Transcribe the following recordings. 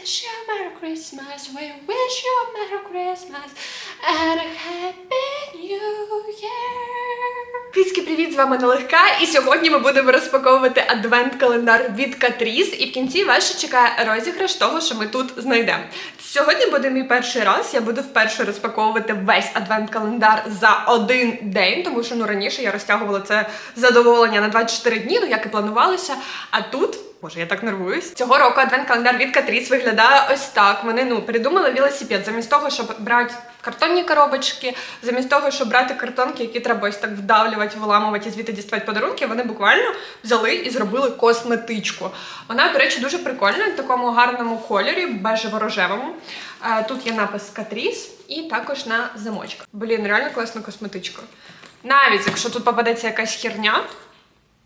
wish you a Merry Christmas, we wish you a Merry Christmas and a Happy New Year. Кицьки, привіт! З вами Нелегка, і сьогодні ми будемо розпаковувати адвент-календар від Катріс, і в кінці вас ще чекає розіграш того, що ми тут знайдемо. Сьогодні буде мій перший раз. Я буду вперше розпаковувати весь адвент-календар за один день, тому що ну раніше я розтягувала це задоволення на 24 дні, ну як і планувалося. А тут. Боже, я так нервуюсь. Цього року адвент-календар від Катріс виглядає ось так. Вони ну придумали велосипед. Замість того, щоб брати картонні коробочки, замість того, щоб брати картонки, які треба ось так вдавлювати, виламувати і звідти діставати подарунки, вони буквально взяли і зробили косметичку. Вона, до речі, дуже прикольна в такому гарному кольорі, бежево-рожевому. Е, Тут є напис Катріс і також на замочках. Блін, реально класна косметичка. Навіть якщо тут попадеться якась херня,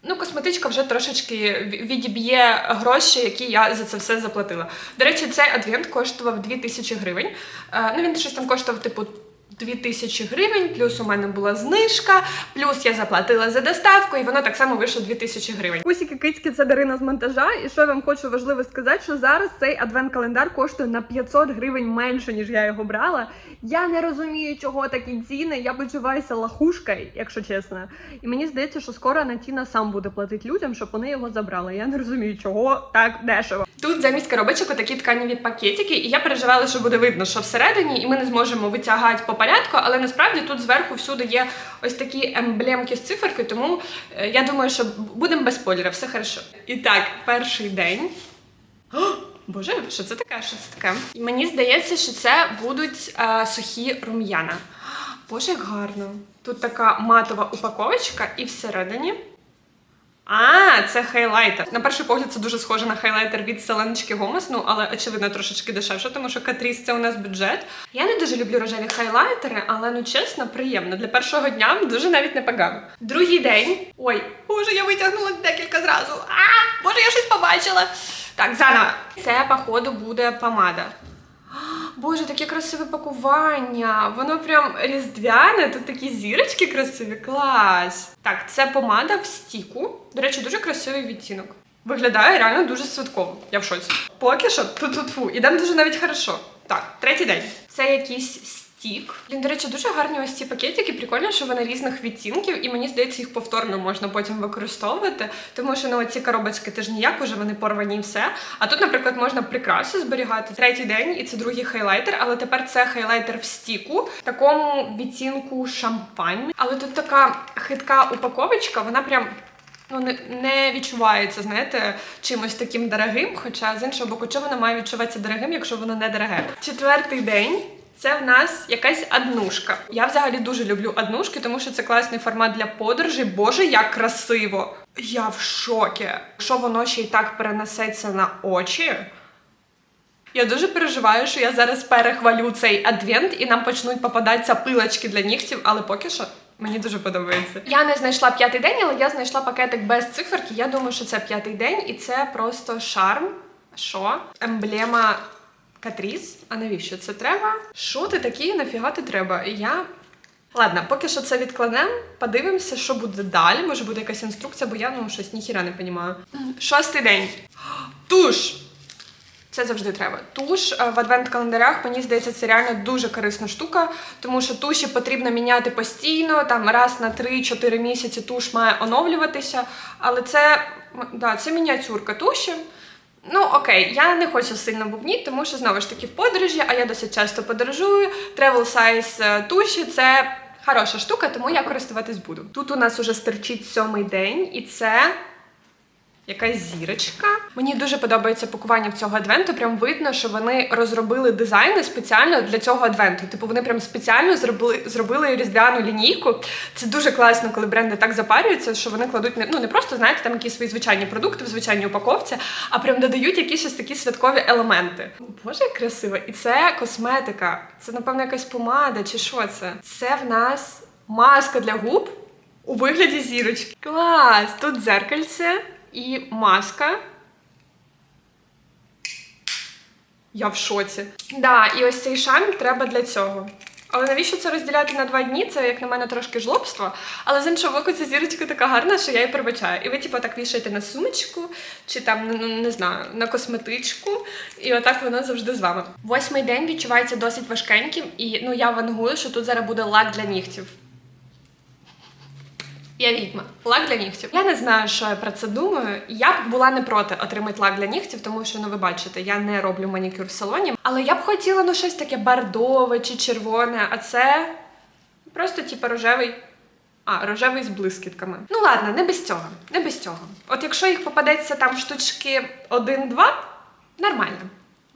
Ну, косметичка вже трошечки відіб'є гроші, які я за це все заплатила. До речі, цей адвент коштував 2000 гривень. Е, ну, він щось там коштував, типу. 2000 гривень, плюс у мене була знижка, плюс я заплатила за доставку, і воно так само вийшло 2000 гривень. Усіки кицьки це Дарина з монтажа. І що я вам хочу важливо сказати, що зараз цей адвент-календар коштує на 500 гривень менше, ніж я його брала. Я не розумію, чого такі ціни. Я почуваюся лахушкою, якщо чесно. І мені здається, що скоро Натіна сам буде платити людям, щоб вони його забрали. Я не розумію, чого так дешево. Тут замість коробочок такі тканеві пакетики, і я переживала, що буде видно, що всередині, і ми не зможемо витягати по порядку, але насправді тут зверху всюди є ось такі емблемки з циферкою, тому е, я думаю, що будемо без спойлерів, все хорошо. І так, перший день. О, Боже, що це таке? Що це таке? Мені здається, що це будуть е, сухі рум'яна. Боже, як гарно. Тут така матова упаковочка, і всередині. А, це хайлайтер. На перший погляд, це дуже схоже на хайлайтер від Селеночки Гомес, ну але очевидно трошечки дешевше, тому що Катріс це у нас бюджет. Я не дуже люблю рожеві хайлайтери, але ну чесно, приємно. Для першого дня дуже навіть непогано. Другий день. Ой, боже, я витягнула декілька зразу. А, боже, я щось побачила. Так, заново. Це, походу, буде помада. Боже, таке красиве пакування. Воно прям різдвяне, тут такі зірочки красиві. Клас. Так, це помада в стіку. До речі, дуже красивий відтінок. Виглядає реально дуже святково. Я в шоці. Поки що тут тут фу. Ідемо дуже навіть хорошо. Так, третій день. Це якийсь стік. Блін, до речі, дуже гарні ось ці пакетики. Прикольно, що вони різних відтінків, і мені здається, їх повторно можна потім використовувати. Тому що ну ці коробочки теж ніяк, уже вони порвані і все. А тут, наприклад, можна прикраси зберігати. Третій день, і це другий хайлайтер, але тепер це хайлайтер в стіку, такому відтінку шампань. Але тут така хитка упаковочка, вона прям. Ну, не, не відчувається, знаєте, чимось таким дорогим. Хоча з іншого боку, чого воно має відчуватися дорогим, якщо воно не дороге. Четвертий день. Це в нас якась однушка. Я взагалі дуже люблю однушки, тому що це класний формат для подорожей. Боже, як красиво! Я в шокі. Якщо воно ще й так перенесеться на очі. Я дуже переживаю, що я зараз перехвалю цей адвент і нам почнуть попадатися пилочки для нігтів, але поки що мені дуже подобається. Я не знайшла п'ятий день, але я знайшла пакетик без циферки. Я думаю, що це п'ятий день, і це просто шарм. Що? Емблема Катріс. А навіщо це треба? Що ти такий? Нафіга ти треба? Я. Ладно, поки що це відкладемо, подивимося, що буде далі. Може буде якась інструкція, бо я ну щось ніхіра не розумію. Шостий день. Туш! Це завжди треба. Туш е, в адвент-календарях, мені здається, це реально дуже корисна штука, тому що туші потрібно міняти постійно, там раз на 3-4 місяці туш має оновлюватися. Але це, да, це мініатюрка туші. Ну окей, я не хочу сильно бубніти, тому що знову ж таки в подорожі, а я досить часто подорожую. Travel size е, туші це хороша штука, тому я користуватись буду. Тут у нас уже стерчить сьомий день, і це якась зірочка. Мені дуже подобається пакування в цього адвенту. Прям видно, що вони розробили дизайни спеціально для цього адвенту. Типу, вони прям спеціально зробили зробили різдвяну лінійку. Це дуже класно, коли бренди так запарюються, що вони кладуть не ну не просто знаєте там якісь свої звичайні продукти в звичайній упаковці, а прям додають якісь ось такі святкові елементи. Боже, як красиво! І це косметика. Це напевно якась помада чи що це? Це в нас маска для губ. У вигляді зірочки. Клас! Тут дзеркальце і маска. Я в шоці. Да, і ось цей шарм треба для цього. Але навіщо це розділяти на два дні? Це, як на мене, трошки жлобство. Але з іншого боку, ця зірочка така гарна, що я її пробачаю. І ви, типу, так вішаєте на сумочку, чи там, ну не знаю, на косметичку, і отак воно завжди з вами. Восьмий день відчувається досить важкеньким, і ну я вангую, що тут зараз буде лак для нігтів. Я відьма. Лак для нігтів. Я не знаю, що я про це думаю. Я б була не проти отримати лак для нігтів, тому що ну ви бачите, я не роблю манікюр в салоні. Але я б хотіла ну щось таке бордове чи червоне, а це просто типу рожевий. А, рожевий з блискітками. Ну ладно, не без цього. Не без цього. От якщо їх попадеться там штучки 1-2, нормально.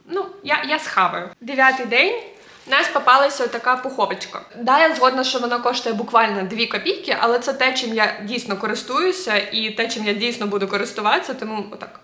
Ну, я, я схаваю. Дев'ятий день. Нас попалася така пуховочка. Да, я згодна, що вона коштує буквально 2 копійки, але це те, чим я дійсно користуюся, і те, чим я дійсно буду користуватися, тому отак.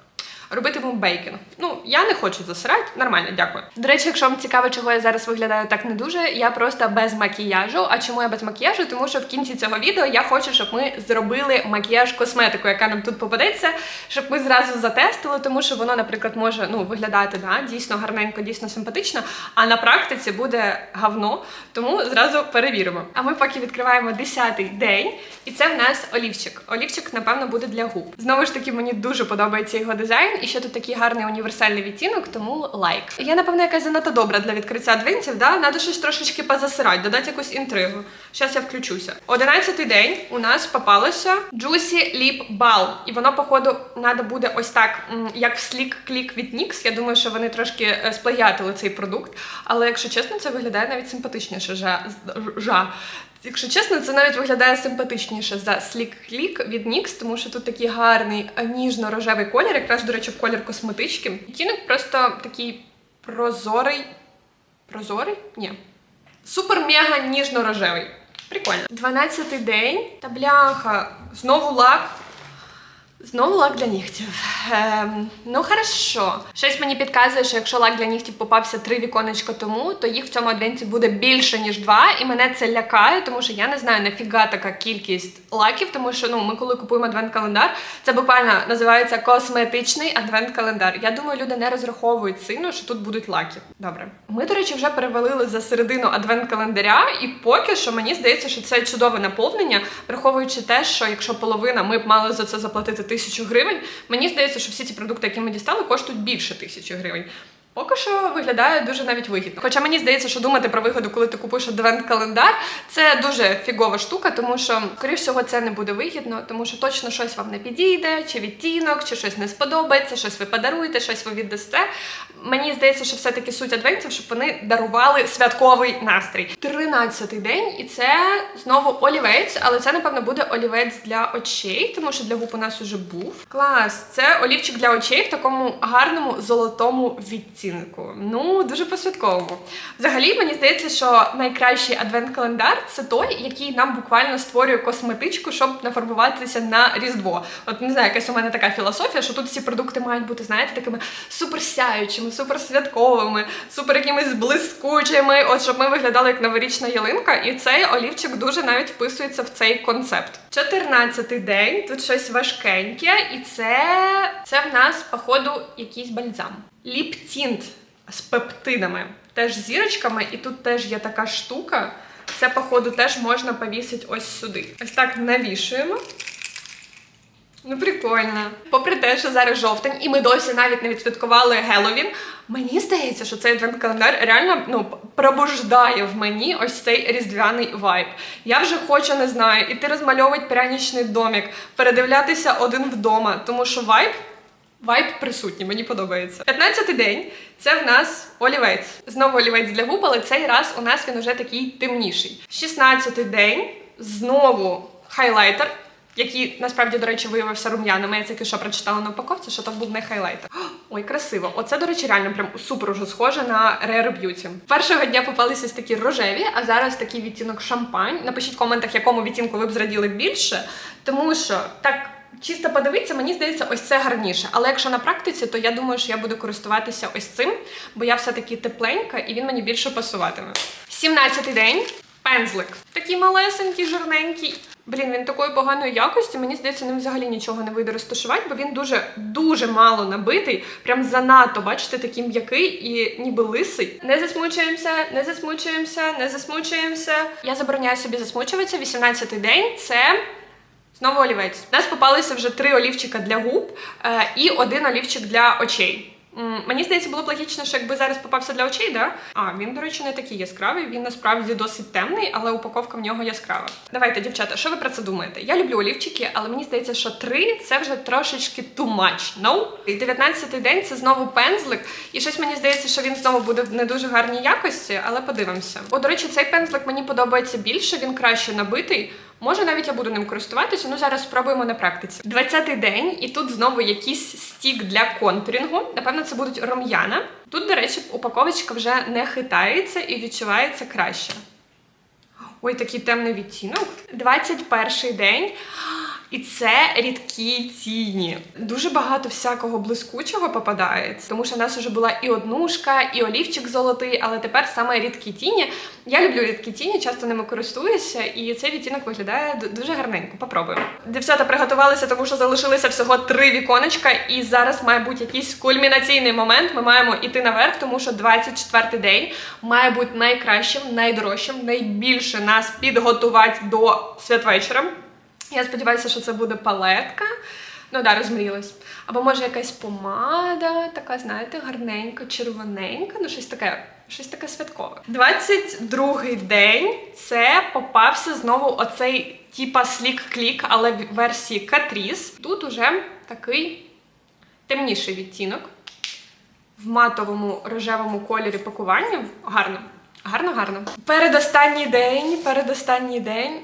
Робитиму бейкінг. Ну, я не хочу засирати, нормально, дякую. До речі, якщо вам цікаво, чого я зараз виглядаю так не дуже, я просто без макіяжу. А чому я без макіяжу? Тому що в кінці цього відео я хочу, щоб ми зробили макіяж косметику, яка нам тут попадеться, щоб ми зразу затестили, тому що воно, наприклад, може ну виглядати да, дійсно гарненько, дійсно симпатично, а на практиці буде говно. Тому зразу перевіримо. А ми поки відкриваємо 10-й день, і це в нас олівчик. Олівчик, напевно, буде для губ. Знову ж таки, мені дуже подобається його дизайн, і ще тут такий гарний універсальний відтінок, тому лайк. Я, напевно, якась занадто добра для відкриття адвентів, да? Надо щось трошечки позасирати, додати якусь інтригу. Зараз я включуся. Одинадцятий день у нас попалося Juicy Lip Balm. І воно, походу, треба буде ось так, як в Click від NYX. Я думаю, що вони трошки е, сплагіатили цей продукт. Але якщо чесно, це виглядає навіть симпатичніше. Жа. жа. Якщо чесно, це навіть виглядає симпатичніше за слік-клік від NYX, тому що тут такий гарний е, ніжно-рожевий колір, якраз, до речі, в колір косметички. Відтінок просто такий прозорий. Прозорий? Ні. Супер-мега ніжно-рожевий. Прикольно. 12-й день. Та бляха. Знову лак. Знову лак для нігтів. Ем, ну хорошо. Щось мені підказує, що якщо лак для нігтів попався три віконечка тому, то їх в цьому адвенті буде більше, ніж два. І мене це лякає, тому що я не знаю нафіга така кількість лаків, тому що ну ми коли купуємо адвент-календар, це буквально називається косметичний адвент-календар. Я думаю, люди не розраховують сильно, що тут будуть лаки. Добре. Ми, до речі, вже перевалили за середину адвент-календаря, і поки що мені здається, що це чудове наповнення, враховуючи те, що якщо половина ми б мали за це заплатити тисячу гривень, мені здається, що всі ці продукти, які ми дістали, коштують більше тисячі гривень. Поки що виглядає дуже навіть вигідно. Хоча мені здається, що думати про вигоду, коли ти купуєш адвент-календар, це дуже фігова штука, тому що, скоріш всього, це не буде вигідно, тому що точно щось вам не підійде, чи відтінок, чи щось не сподобається, щось ви подаруєте, щось ви віддасте. Мені здається, що все-таки суть адвентів, щоб вони дарували святковий настрій. Тринадцятий день, і це знову олівець, але це, напевно, буде олівець для очей, тому що для губ у нас уже був. Клас, це олівчик для очей в такому гарному золотому відтінку. Ну, дуже по-святковому. Взагалі, мені здається, що найкращий адвент-календар це той, який нам буквально створює косметичку, щоб нафарбуватися на Різдво. От не знаю, якась у мене така філософія, що тут всі продукти мають бути, знаєте, такими суперсяючими, суперсвятковими, супер якимись блискучими, от щоб ми виглядали як новорічна ялинка. І цей олівчик дуже навіть вписується в цей концепт. 14-й день, тут щось важкеньке, і це, це в нас, походу, якийсь бальзам. Ліптінт з пептидами, теж зірочками, і тут теж є така штука. Це, походу, теж можна повісити ось сюди. Ось так навішуємо. Ну, прикольно. Попри те, що зараз жовтень, і ми досі навіть не відсвяткували Геловін. Мені здається, що цей адвент-календар реально ну пробуждає в мені ось цей різдвяний вайб. Я вже хочу, не знаю, іти розмальовувати прянічний домік, передивлятися один вдома, тому що вайб. Вайб присутній, мені подобається. 15-й день це в нас олівець. Знову олівець для губ, але цей раз у нас він уже такий темніший. 16-й день знову хайлайтер, який насправді, до речі, виявився рум'яним. Я тільки що прочитала на упаковці, що то був не хайлайтер. Ой, красиво. Оце, до речі, реально прям супер уже схоже на Rare Beauty. Першого дня попалися такі рожеві, а зараз такий відтінок шампань. Напишіть в коментах, якому відтінку ви б зраділи більше, тому що так. Чисто подивитися, мені здається, ось це гарніше. Але якщо на практиці, то я думаю, що я буду користуватися ось цим, бо я все-таки тепленька і він мені більше пасуватиме. 17-й день. Пензлик. Такий малесенький, жирненький. Блін, він такої поганої якості. Мені здається, ним взагалі нічого не вийде розташувати, бо він дуже дуже мало набитий. Прям занадто, бачите, такий м'який і ніби лисий. Не засмучуємося, не засмучуємося, не засмучуємося. Я забороняю собі засмучуватися. 18-й день це. Знову олівець. У нас попалися вже три олівчика для губ е, і один олівчик для очей. Мені здається, було б логічно, що якби зараз попався для очей, да? А, він, до речі, не такий яскравий, він насправді досить темний, але упаковка в нього яскрава. Давайте, дівчата, що ви про це думаєте? Я люблю олівчики, але мені здається, що три це вже трошечки too much. No? І 19-й день це знову пензлик. І щось мені здається, що він знову буде в не дуже гарній якості, але подивимося. О, до речі, цей пензлик мені подобається більше, він краще набитий. Може, навіть я буду ним користуватися, ну зараз спробуємо на практиці. 20-й день, і тут знову якийсь стік для контурінгу. Напевно, це будуть рум'яна. Тут, до речі, упаковочка вже не хитається і відчувається краще. Ой, такий темний відтінок. 21 день. І це рідкі тіні. Дуже багато всякого блискучого попадається, тому що в нас вже була і однушка, і олівчик золотий, але тепер саме рідкі тіні. Я люблю рідкі тіні, часто ними користуюся, і цей відтінок виглядає дуже гарненько. Попробуємо. Дівчата приготувалися, тому що залишилися всього три віконечка, і зараз має бути якийсь кульмінаційний момент. Ми маємо іти наверх, тому що 24-й день має бути найкращим, найдорожчим, найбільше нас підготувати до святвечора. Я сподіваюся, що це буде палетка. Ну да, розмрілась. Або може якась помада, така, знаєте, гарненька, червоненька, ну щось таке, щось таке святкове. 22-й день це попався знову оцей типа слік-клік, але в версії Катріс. Тут уже такий темніший відтінок в матовому рожевому кольорі пакування. Гарно. Гарно, гарно. Передостанній день, передостанній день.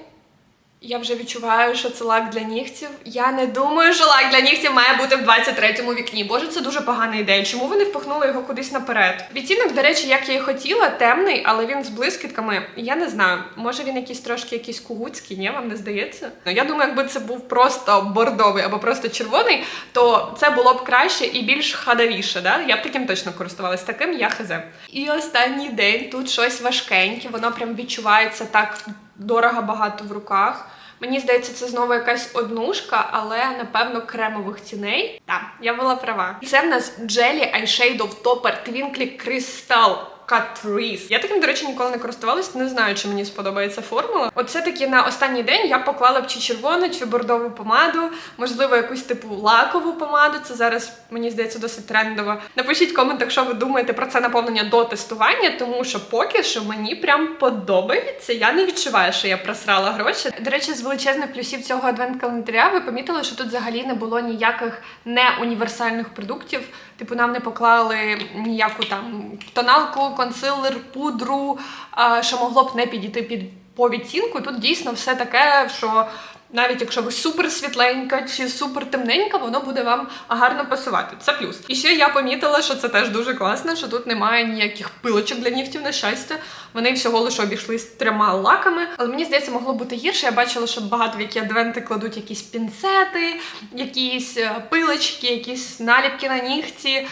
Я вже відчуваю, що це лак для нігтів. Я не думаю, що лак для нігтів має бути в 23-му вікні. Боже, це дуже погана ідея. Чому ви не впихнули його кудись наперед? Відтінок, до речі, як я і хотіла, темний, але він з блискітками. Я не знаю, може він якийсь трошки якийсь кугуцький, ні, вам не здається? Ну, я думаю, якби це був просто бордовий або просто червоний, то це було б краще і більш хадавіше. Да? Я б таким точно користувалась. Таким я хз. І останній день тут щось важкеньке, воно прям відчувається так дорого багато в руках. Мені здається, це знову якась однушка, але напевно кремових ціней. Так, я була права. Це в нас Jelly Eyeshadow Topper Twinkly Crystal Catrice. Я таким, до речі, ніколи не користувалась, не знаю, чи мені сподобається формула. От все-таки на останній день я поклала б чи червону, чи бордову помаду, можливо, якусь типу лакову помаду. Це зараз мені здається досить трендово. Напишіть в коментах, що ви думаєте про це наповнення до тестування, тому що поки що мені прям подобається. Я не відчуваю, що я просрала гроші. До речі, з величезних плюсів цього адвент-календаря ви помітили, що тут взагалі не було ніяких неуніверсальних продуктів. Типу, нам не поклали ніяку там тоналку, консилер, пудру, що могло б не підійти під по відцінку. Тут дійсно все таке, що навіть якщо ви супер світленька чи супер темненька, воно буде вам гарно пасувати. Це плюс. І ще я помітила, що це теж дуже класно, що тут немає ніяких пилочок для нігтів, на щастя. Вони всього лише обійшлись трьома лаками. Але мені здається, могло бути гірше. Я бачила, що багато в які адвенти кладуть якісь пінцети, якісь е, пилочки, якісь наліпки на нігті.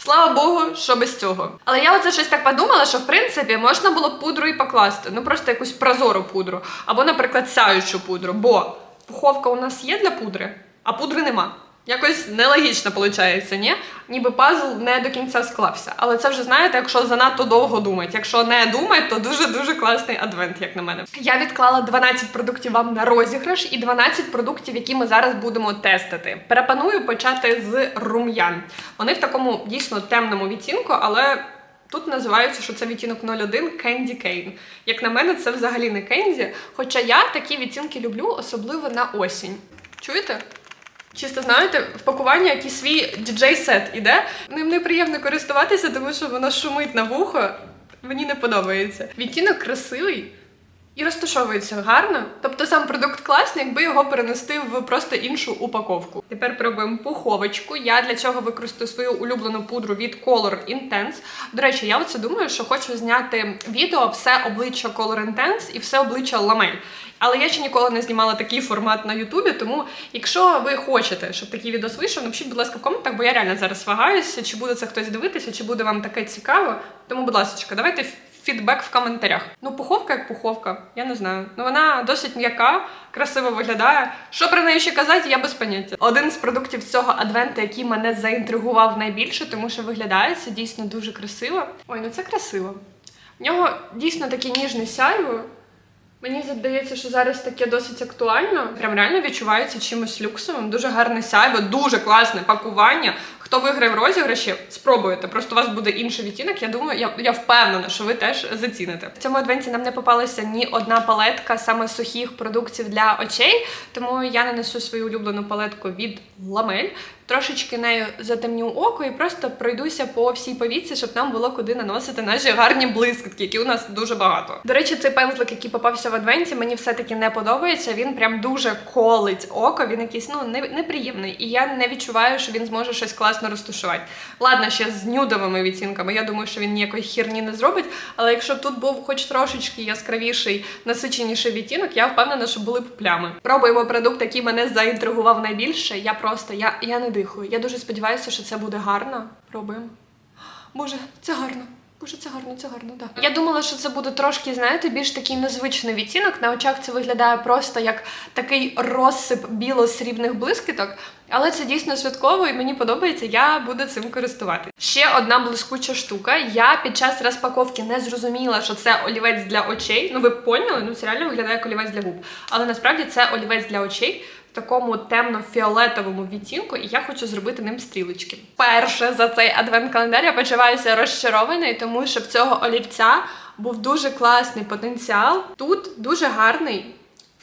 Слава Богу, що без цього. Але я оце щось так подумала, що в принципі можна було б пудру і покласти. Ну просто якусь прозору пудру. Або, наприклад, сяючу пудру. Бо пуховка у нас є для пудри, а пудри нема. Якось нелогічно виходить, ні? Ніби пазл не до кінця склався. Але це вже знаєте, якщо занадто довго думати. Якщо не думати, то дуже-дуже класний адвент, як на мене. Я відклала 12 продуктів вам на розіграш і 12 продуктів, які ми зараз будемо тестити. Перепаную почати з рум'ян. Вони в такому дійсно темному відтінку, але. Тут називається, що це відтінок 01 Candy Cane. Як на мене, це взагалі не кенді. Хоча я такі відтінки люблю, особливо на осінь. Чуєте? Чисто знаєте, в пакування якийсь свій діджей-сет іде. Ним неприємно користуватися, тому що воно шумить на вухо. Мені не подобається. Відтінок красивий і розташовується гарно. Тобто сам продукт класний, якби його перенести в просто іншу упаковку. Тепер пробуємо пуховочку. Я для цього використаю свою улюблену пудру від Color Intense. До речі, я оце думаю, що хочу зняти відео все обличчя Color Intense і все обличчя ламель. Але я ще ніколи не знімала такий формат на Ютубі, тому якщо ви хочете, щоб такий відео вийшов, напишіть, будь ласка, в коментах, бо я реально зараз вагаюся, чи буде це хтось дивитися, чи буде вам таке цікаво. Тому, будь ласка, давайте фідбек в коментарях. Ну, пуховка як пуховка, я не знаю. Ну вона досить м'яка, красиво виглядає. Що про неї ще казати, я без поняття. Один з продуктів цього адвента, який мене заінтригував найбільше, тому що виглядає це дійсно дуже красиво. Ой, ну це красиво. В нього дійсно такий ніжний сяйво. Мені здається, що зараз таке досить актуально. Прям реально відчувається чимось люксовим. Дуже гарне сяйво, дуже класне пакування. Хто виграє в розіграші, спробуйте. Просто у вас буде інший відтінок. Я думаю, я, я впевнена, що ви теж заціните. В цьому адвенті нам не попалася ні одна палетка саме сухих продуктів для очей, тому я нанесу свою улюблену палетку від Ламель. Трошечки нею затемню око і просто пройдуся по всій повіці, щоб нам було куди наносити наші гарні блискітки, які у нас дуже багато. До речі, цей пензлик, який попався в адвенті, мені все-таки не подобається. Він прям дуже колить око. Він якийсь ну не- неприємний. І я не відчуваю, що він зможе щось класно розташувати. Ладно, ще з нюдовими відтінками. Я думаю, що він ніякої херні не зробить. Але якщо б тут був хоч трошечки яскравіший, насиченіший відтінок, я впевнена, що були б плями. Пробуємо продукт, який мене заінтригував найбільше. Я просто я, я не дихаю. Я дуже сподіваюся, що це буде гарно. Пробуємо. Боже, це гарно. Боже, це гарно, це гарно, так. Я думала, що це буде трошки, знаєте, більш такий незвичний відтінок. На очах це виглядає просто як такий розсип біло-срібних блискіток. Але це дійсно святково і мені подобається, я буду цим користувати. Ще одна блискуча штука. Я під час розпаковки не зрозуміла, що це олівець для очей. Ну ви поняли? Ну це реально виглядає як олівець для губ. Але насправді це олівець для очей такому темно-фіолетовому відтінку, і я хочу зробити ним стрілочки. Перше за цей адвент-календар я почуваюся розчарованою, тому що в цього олівця був дуже класний потенціал. Тут дуже гарний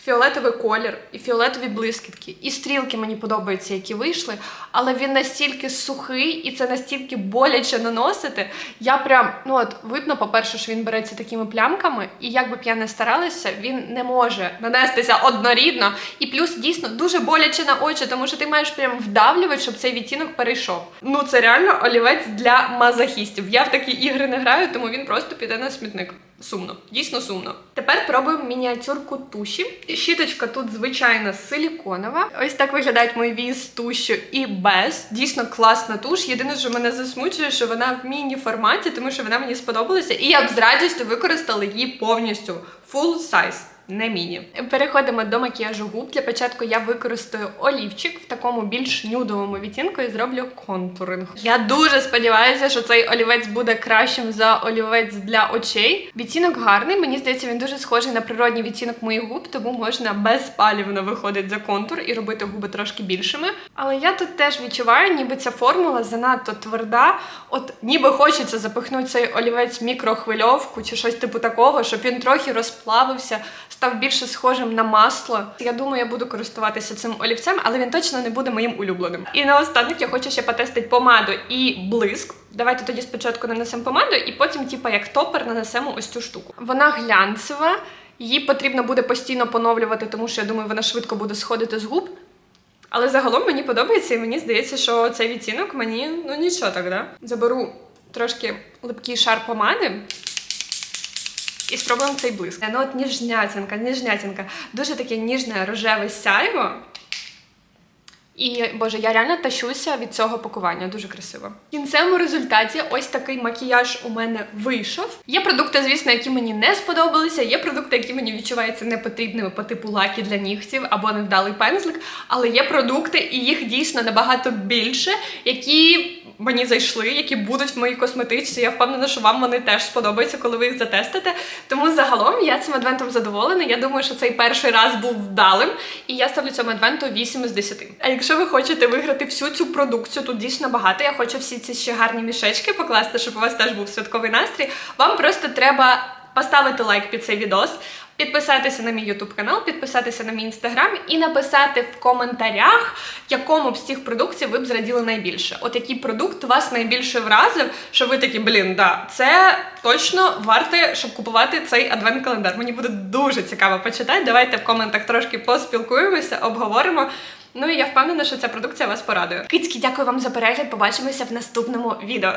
фіолетовий колір і фіолетові блискітки. І стрілки мені подобаються, які вийшли, але він настільки сухий і це настільки боляче наносити. Я прям, ну от видно, по-перше, що він береться такими плямками, і як би б я не старалася, він не може нанестися однорідно. І плюс дійсно дуже боляче на очі, тому що ти маєш прям вдавлювати, щоб цей відтінок перейшов. Ну це реально олівець для мазохістів. Я в такі ігри не граю, тому він просто піде на смітник. Сумно, дійсно сумно. Тепер пробуємо мініатюрку туші. Щіточка тут звичайно силіконова. Ось так виглядають мої вії з тушю і без. Дійсно класна туш. Єдине, що мене засмучує, що вона в міні-форматі, тому що вона мені сподобалася, і я б з радістю використала її повністю. Full size. Не міні. Переходимо до макіяжу губ. Для початку я використаю олівчик в такому більш нюдовому відтінку і зроблю контуринг. Я дуже сподіваюся, що цей олівець буде кращим за олівець для очей. Відтінок гарний. Мені здається, він дуже схожий на природній відтінок моїх губ, тому можна безпалівно виходити за контур і робити губи трошки більшими. Але я тут теж відчуваю, ніби ця формула занадто тверда. От ніби хочеться запихнути цей олівець в мікрохвильовку чи щось типу такого, щоб він трохи розплавився, став більше схожим на масло. Я думаю, я буду користуватися цим олівцем, але він точно не буде моїм улюбленим. І наостанок я хочу ще потестити помаду і блиск. Давайте тоді спочатку нанесемо помаду, і потім, типа, як топер, нанесемо ось цю штуку. Вона глянцева, її потрібно буде постійно поновлювати, тому що я думаю, вона швидко буде сходити з губ. Але загалом мені подобається, і мені здається, що цей відтінок мені ну нічого так, да? Заберу трошки липкий шар помади. І спробуємо цей блиск. Ну от ніжнятінка, ніжнятінка. Дуже таке ніжне рожеве сяйво. І боже, я реально тащуся від цього пакування, дуже красиво. В кінцевому результаті ось такий макіяж у мене вийшов. Є продукти, звісно, які мені не сподобалися. Є продукти, які мені відчуваються непотрібними по типу лаки для нігтів або невдалий пензлик. Але є продукти, і їх дійсно набагато більше, які мені зайшли, які будуть в моїй косметичці. Я впевнена, що вам вони теж сподобаються, коли ви їх затестите. Тому загалом я цим адвентом задоволена. Я думаю, що цей перший раз був вдалим, і я ставлю цьому адвенту 8 з 10. А якщо ви хочете виграти всю цю продукцію, тут дійсно багато. Я хочу всі ці ще гарні мішечки покласти, щоб у вас теж був святковий настрій. Вам просто треба поставити лайк під цей відос. Підписатися на мій YouTube канал, підписатися на мій інстаграм і написати в коментарях, якому з цих продуктів ви б зраділи найбільше. От який продукт вас найбільше вразив, що ви такі, блін, да, це точно варте, щоб купувати цей адвент-календар. Мені буде дуже цікаво почитати. Давайте в коментах трошки поспілкуємося, обговоримо. Ну і я впевнена, що ця продукція вас порадує. Кицькі, дякую вам за перегляд. Побачимося в наступному відео.